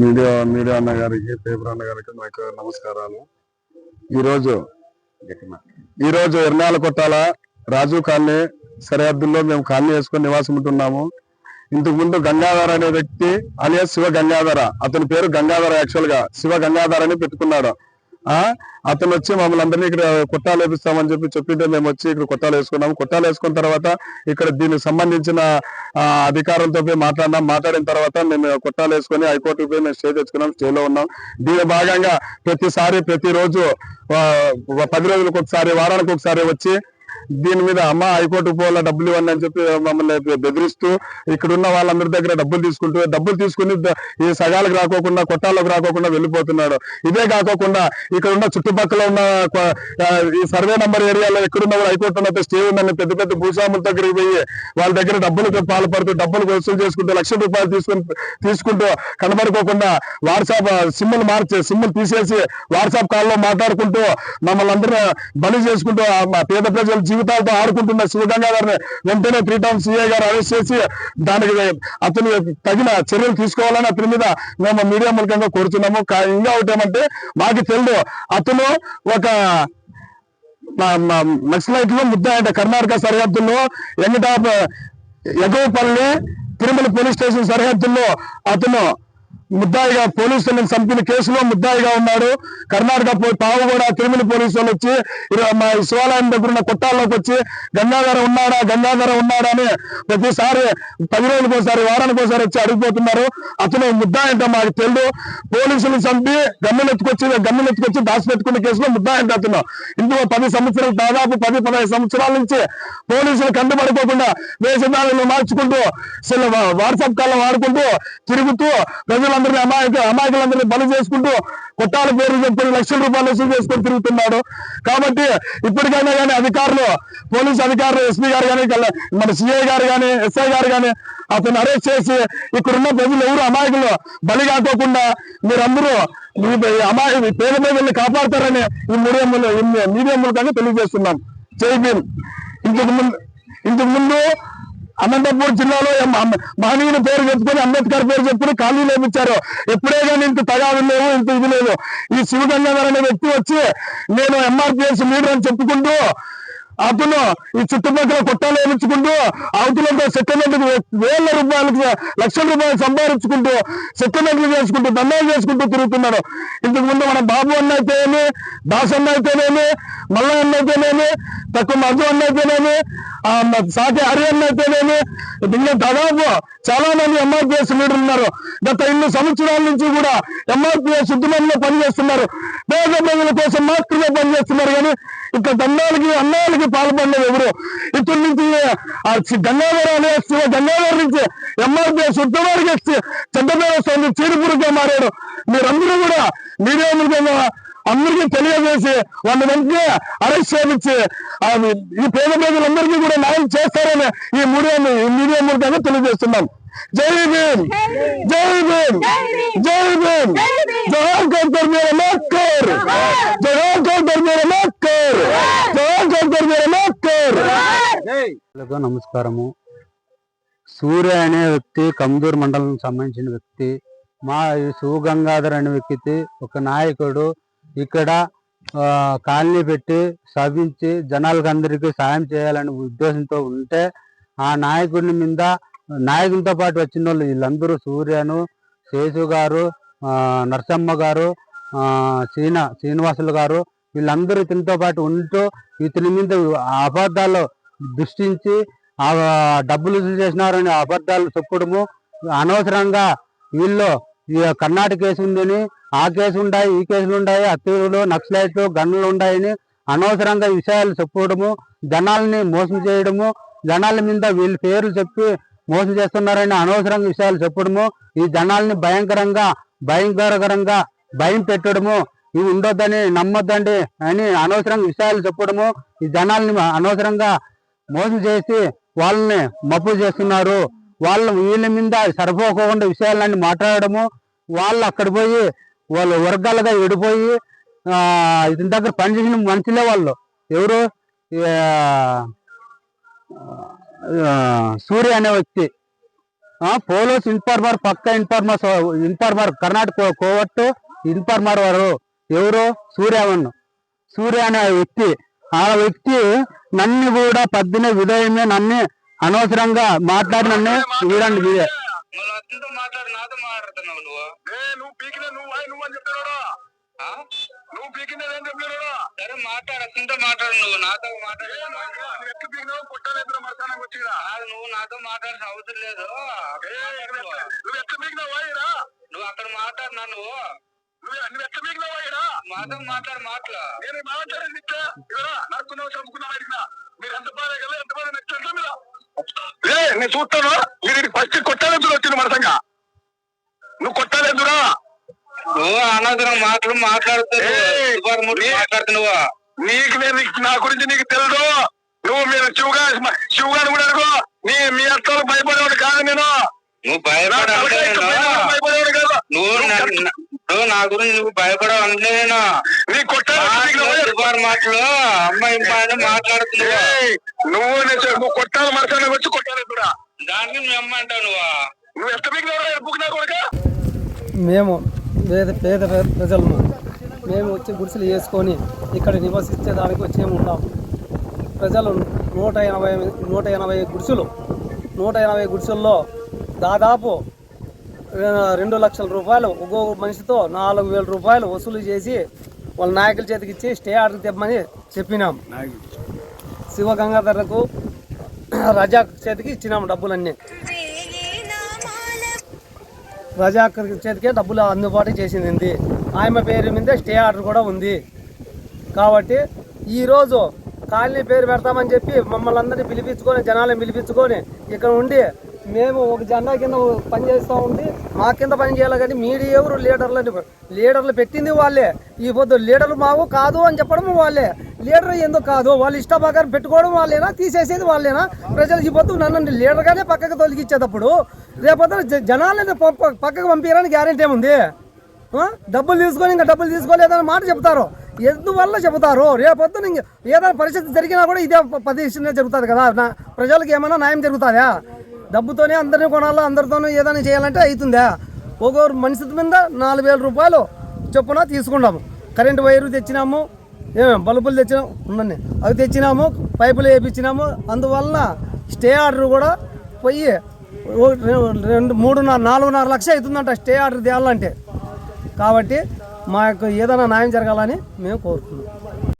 Media media అన్న గారికి paper అన్న గారికి నాకు నమస్కారాలు. ఈరోజు ఈరోజు ఎర్నాల కొట్టాల? రాజు కాలనీ సరిహద్దుల్లో మేము కాలనీ వేసుకొని నివాసం ఉంటున్నాము. ఇంతకు ముందు గంగాధర అనే వ్యక్తి అనే శివ గంగాధర. అతని పేరు గంగాధర యాక్చువల్గా శివ గంగాధర అని పెట్టుకున్నాడు. అతను వచ్చి మమ్మల్ని అందరినీ ఇక్కడ కొట్టాలు వేపిస్తామని చెప్పి చెప్పింటే మేము వచ్చి ఇక్కడ కొట్టాలు వేసుకున్నాము. కొట్టాలు వేసుకున్న తర్వాత ఇక్కడ దీనికి సంబంధించిన అధికారంతో అధికారులతో పోయి మాట్లాడినాం. మాట్లాడిన తర్వాత మేము కొట్టాలు వేసుకొని హైకోర్టుకు పోయి మేము స్టే తెచ్చుకున్నాం. స్టేలో ఉన్నాం. దీని భాగంగా ప్రతిసారి ప్రతిరోజు పది రోజులకు ఒకసారి వారానికి ఒకసారి వచ్చి దీని మీద అమ్మ హైకోర్టుకు పోల డబ్బులు ఇవ్వండి అని చెప్పి మమ్మల్ని బెదిరిస్తూ ఇక్కడ ఉన్న వాళ్ళందరి దగ్గర డబ్బులు తీసుకుంటూ డబ్బులు తీసుకుని ఈ సగాలకు రాకోకుండా కొట్టాలకు రాకోకుండా వెళ్ళిపోతున్నాడు. ఇదే కాకోకుండా ఇక్కడ ఉన్న చుట్టుపక్కల ఉన్న ఈ సర్వే నంబర్ ఏరియాలో ఎక్కడున్న కూడా హైకోర్టు ఉన్న స్టే ఉందని పెద్ద పెద్ద భూస్వాముల దగ్గరికి పోయి వాళ్ళ దగ్గర డబ్బులు పాల్పడుతూ డబ్బులు వసూలు చేసుకుంటూ లక్ష రూపాయలు తీసుకుని తీసుకుంటూ కనబడుకోకుండా వాట్సాప్ సిమ్లు మార్చి సిమ్లు తీసేసి వాట్సాప్ కాల్లో మాట్లాడుకుంటూ మమ్మల్ని అందరూ బలి చేసుకుంటూ మా పేద ప్రజలు జీవితాలతో ఆడుకుంటున్న శివగంగాధర్ని వెంటనే త్రీ టౌన్ సిఐ గారు అరెస్ట్ చేసి దానికి అతను తగిన చర్యలు తీసుకోవాలని అతని మీద మేము మీడియా మూలకంగా కోరుతున్నాము. కా- ఇంకా ఒకటి ఏమంటే మాకు తెలియదు అతను ఒక నక్సలైట్లో ముద్ద అంటే కర్ణాటక సరిహద్దుల్లో ఎంగటాప్ ఎగవపల్లి తిరుమల పోలీస్ స్టేషన్ సరిహద్దుల్లో అతను ముద్దాయిగా పోలీసులను చంపిన కేసులో ముద్దాయిగా ఉన్నాడు. కర్ణాటక పో- కూడా తిరుమల పోలీసు వాళ్ళు వచ్చి మా శివాలయం దగ్గర ఉన్న కొట్టాల్లోకి వచ్చి గంగాధర ఉన్నాడా గంగాధర ఉన్నాడా అని ప్రతిసారి పది రోజులకు ఒకసారి వారానికి ఒకసారి వచ్చి అడిగిపోతున్నారు. అతను ముద్దా ఏంటో మాకు తెలియదు పోలీసులు చంపి గమ్మునెత్తుకొచ్చి గమ్మునెత్తుకొచ్చి దాచిపెట్టుకున్న కేసులో ముద్దాయి అంటే అతను. ఇందులో పది సంవత్సరాలు దాదాపు పది పదహైదు సంవత్సరాల నుంచి పోలీసులు కండుపడిపోకుండా వేషధారులను మార్చుకుంటూ వాట్సాప్ కాలం వాడుకుంటూ తిరుగుతూ ప్రజలందరినీ అమాయక అమాయకులందరినీ బలి చేసుకుంటూ కొట్టాల పేరు చెప్పుకొని లక్షల రూపాయలు వసూలు చేసుకొని తిరుగుతున్నాడు. కాబట్టి ఇప్పటికైనా కానీ అధికారులు పోలీస్ అధికారులు ఎస్పీ గారు కానీ మన సిఐ గారు కానీ ఎస్ఐ గారు కానీ అతను అరెస్ట్ చేసి ఇక్కడున్న ప్రజలు ఎవరు అమాయకులు బలి కాకోకుండా మీరందరూ మీ అమాయ పేద ప్రజల్ని కాపాడతారని ఈ మీడియా మూల- ఈ మీడియా మూలకంగా తెలియజేస్తున్నాం. జై భీమ్. ఇంతకు ముందు ఇంతకు ముందు అనంతపూర్ జిల్లాలో మహనీయుని పేరు చెప్పుకొని అంబేద్కర్ పేరు చెప్పుకొని ఖాళీ లేపించారు ఎప్పుడే కానీ ఇంత తగాదు లేవు ఇంత ఇది లేదు ఈ శివగంగాధర్ అనే వ్యక్తి వచ్చి నేను ఎంఆర్పిఎస్ లీడర్ అని చెప్పుకుంటూ అతను ఈ చుట్టుపక్కల కొట్టాలు వేయించుకుంటూ అవతలతో సెటిల్మెంట్ వేల రూపాయలకు లక్షల రూపాయలు సంపాదించుకుంటూ సెటిల్మెంట్లు చేసుకుంటూ దండాలు చేసుకుంటూ తిరుగుతున్నాడు ఇంతకు ముందు మన బాబు అన్న అయితేనేమి దాస్ అన్న అయితేనేమి మల్ల అన్న అయితేనేమి తక్కువ మధు అన్న అయితేనేమి సాటి హరి అన్న అయితేనేమి ఇంకా దాదాపు చాలా మంది ఎంఆర్పిఎస్ లీడర్లు ఉన్నారు. గత ఇన్ని సంవత్సరాల నుంచి కూడా ఎంఆర్పిఎస్ ఉద్యమంలో పనిచేస్తున్నారు. పేద ప్రజల కోసం మాత్రమే పనిచేస్తున్నారు కానీ ఇక్కడ దండాలకి అన్నాలకి పాల్పడలేదు ఎవరు. ఇక్కడి నుంచి ఆ చి- గంగాధర గంగాధర నుంచి ఎంఆర్పిఎస్ శుద్ధవారికి వేస్తే పేరు వస్తుంది చీడిపురుగా మారాడు. మీరందరూ కూడా మీడియా మూలంగా అందరికీ తెలియజేసి వాళ్ళ వెంటనే అరెస్ట్ చేయించి ఈ పేద ప్రజలందరికీ కూడా న్యాయం చేస్తారని ఈ మీడియా మీడియా మూలంగా తెలియజేస్తున్నాం. జై భీమ్! జై భీమ్! జై భీమ్! జవహర్ కౌంటర్ మీద మక్కర్! జవహర్ కౌంటర్ మీద మక్కర్! జవహర్ కౌంటర్ మీద మక్కర్! ప్రజలకు నమస్కారము. సూర్య అనే వ్యక్తి కమ్దూర్ మండలం సంబంధించిన వ్యక్తి మా ఈ శివగంగాధర్ అనే వ్యక్తి ఒక నాయకుడు ఇక్కడ కాలనీ పెట్టి సవించి జనాలకు అందరికీ సాయం చేయాలనే ఉద్దేశంతో ఉంటే ఆ నాయకుడిని మీద నాయకులతో పాటు వచ్చిన వాళ్ళు వీళ్ళందరూ సూర్యను శేషు గారు నరసమ్మ గారు శ్రీన శ్రీనివాసులు గారు వీళ్ళందరూ ఇతనితో పాటు ఉంటూ ఇతని మీద అబద్ధాలు దృష్టించి ఆ డబ్బులు వసూలు చేసినారని అబద్ధాలు చెప్పడము అనవసరంగా వీళ్ళు ఈ కర్ణాటక కేసు ఉందని ఆ కేసు ఉన్నాయి ఈ కేసులు ఉన్నాయి అత్తులు నక్సలైట్లు గన్నులు ఉన్నాయని అనవసరంగా విషయాలు చెప్పడము జనాల్ని మోసం చేయడము జనాల మీద వీళ్ళ పేర్లు చెప్పి మోసం చేస్తున్నారని అనవసరంగా విషయాలు చెప్పడము ఈ జనాల్ని భయంకరంగా భయంకరకరంగా భయం పెట్టడము ఇవి ఉండొద్దని నమ్మొద్దండి అని అనవసరంగా విషయాలు చెప్పడము ఈ జనాల్ని అనవసరంగా మోసం చేసి వాళ్ళని మప్పు చేస్తున్నారు. వాళ్ళ వీళ్ళ మీద సరిపోకుండా విషయాలన్నీ మాట్లాడడము వాళ్ళు అక్కడ పోయి వాళ్ళు వర్గాలుగా విడిపోయి ఇతని దగ్గర పనిచేసిన మనుషులే వాళ్ళు. ఎవరు? సూర్య అనే వ్యక్తి. పోలీస్ ఇన్ఫార్మర్ పక్క ఇన్ఫార్మర్ ఇన్ఫార్మర్ కర్ణాటక కోవట్టు ఇన్ఫార్మర్ వారు ఎవరు? సూర్యవన్ సూర్య అనే వ్యక్తి. ఆ వ్యక్తి నన్ను కూడా పద్దిన ఉదయమే నన్ను అనవసరంగా మాట్లాడి నన్ను చూడండి మాట్లాడు నాతో మాట్లాడుతున్నావు నువ్వు. నువ్వు పీకినది ఏం సరే మాట్లాడు నువ్వు. నాతో మాట్లాడు. ఎట్లు పీకినావు? కొట్టాలి నువ్వు నాతో మాట్లాడాల్సిన అవసరం లేదు. నువ్వు. నువ్వు ఎట్లు పీకినావు? వాయిరా నువ్వు అక్కడ మాట్లాడు నా నువ్వు నువ్వు నువ్వు ఎట్లు పీకినావు? వాయిరా మాతో మాట్లాడు మాట్లా. నేను మాట్లాడేది ఇట్లా ఇవరా నరుకున్నావు చంపుకున్నావు అడిగినా. మీరు ఎంత బాధ కదా ఎంత బాధ నచ్చిందా మీరు? లే నేను చూస్తాను. మీరు ఫస్ట్ కొట్టాలెందుకు వచ్చింది మనసంగా నువ్వు నువ్వు అనవసరం మాటలు మాట్లాడుతున్నావా? నీకు నేను నా గురించి నీకు తెలుసు? నువ్వు మీరు శివగా శివగాని కూడా అనుకో నీ మీ అత్తలు భయపడేవాడు కాదు నేను. నువ్వు భయపడేవాడు కాదు. నువ్వు నా- గురించి నువ్వు భయపడవు అంటే నేను నీ కొట్టాలి మాటలు. అమ్మాయి అమ్మాయి మాట్లాడుతున్నావా? నువ్వు నువ్వు కొట్టాలి మనసానికి వచ్చి కొట్టాలి కూడా. దానికి నువ్వు అమ్మ అంటావు నువ్వు? నువ్వు ఎంత ఎప్పుకున్నా కొడుక? మేము పేద పేద ప్ర- ప్రజలము మేము వచ్చి గుడిసెలు వేసుకొని ఇక్కడ నివసించేదానికి వచ్చేము ఉన్నాము ప్రజలు నూట ఎనభై నూట ఎనభై గుడిసెలు నూట ఎనభై గుడిసెల్లో దాదాపు రెండు లక్షల రూపాయలు ఒక్కొక్క మనిషితో నాలుగు వేల రూపాయలు వసూలు చేసి వాళ్ళ నాయకుల చేతికి ఇచ్చి స్టే ఆర్డర్ తెమ్మని చెప్పినాం. శివ గంగాధరకు రజాక్ చేతికి ఇచ్చినాము డబ్బులన్నీ. ప్రజా చేతికే డబ్బులు అందుబాటు చేసింది ఆమె పేరు మీద స్టే ఆర్డర్ కూడా ఉంది. కాబట్టి ఈరోజు కాలనీ పేరు పెడతామని చెప్పి మమ్మల్ని అందరినీ పిలిపించుకొని జనాలను పిలిపించుకొని ఇక్కడ ఉండి మేము ఒక జెండా కింద పని చేస్తూ ఉండి మా కింద పని చేయాలి కానీ మీడియా ఎవరు లీడర్లు లీడర్లు పెట్టింది వాళ్ళే. ఈ పొద్దు లీడర్లు మావు కాదు అని చెప్పడం వాళ్ళే. లీడర్ ఎందుకు కాదు. వాళ్ళు ఇష్ట ప్రకారం పెట్టుకోవడం వాళ్ళేనా? తీసేసేది వాళ్ళేనా? ప్రజలు చెప్పొద్దు నన్ను లీడర్గానే పక్కకు తొలగించేటప్పుడు రేపొద్దున జ- జనాలని ప- పక్కకు పంపించడానికి గ్యారెంటీ ఏముంది? డబ్బులు తీసుకొని ఇంకా డబ్బులు తీసుకోలేదని మాట చెప్తారు ఎందువల్ల చెబుతారు? రేపొద్దున ఇంక ఏదైనా పరిస్థితి జరిగినా కూడా ఇదే ప- జరుగుతుంది కదా. నా ప్రజలకు ఏమైనా న్యాయం జరుగుతుందా? డబ్బుతోనే అందరినీ కొనాలా? అందరితోనూ ఏదైనా చేయాలంటే అవుతుందా ఒక్కొక్క మనిషి మీద నాలుగు వేల రూపాయలు చొప్పున తీసుకున్నాము కరెంటు వైరు తెచ్చినాము. ఏమేమి బల్బులు తెచ్చినాము ఉండండి అవి తెచ్చినాము పైపులు వేయించినాము అందువల్ల స్టే ఆర్డర్ కూడా పోయి రెండు మూడున్నర నాలుగున్నర లక్ష అవుతుందంట స్టే ఆర్డర్ తేవాలంటే. కాబట్టి మాకు ఏదైనా న్యాయం జరగాలని మేము కోరుతున్నాం